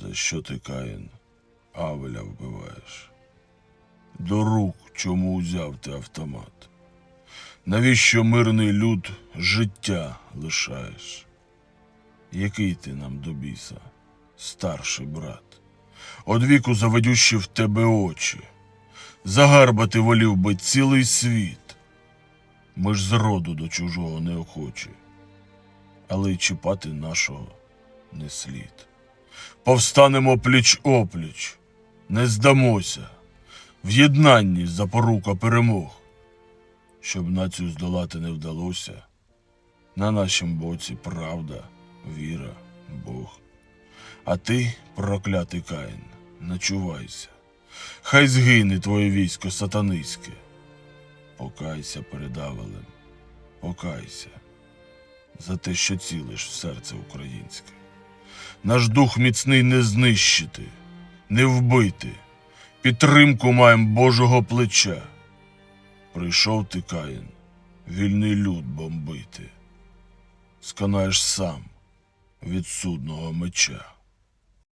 За що ти, Каїн, Авеля вбиваєш? До рук чому узяв ти автомат? Навіщо мирний люд життя лишаєш? Який ти нам до біса, старший брат? Одвіку заведющі в тебе очі, загарбати волів би цілий світ. Ми ж зроду до чужого не охочі, але й чіпати нашого не слід. Повстанемо пліч опліч, не здамося, в єднанні запорука перемог. Щоб націю здолати не вдалося, на нашім боці правда, віра, Бог. А ти, проклятий Каїн, начувайся. Хай згине твоє військо сатаниське. Покайся перед Авелем, покайся за те, що цілиш в серце українське. Наш дух міцний не знищити, не вбити. Підтримку маєм Божого плеча. Прийшов ти, Каїн, вільний люд бомбити. Сконаєш сам від судного меча.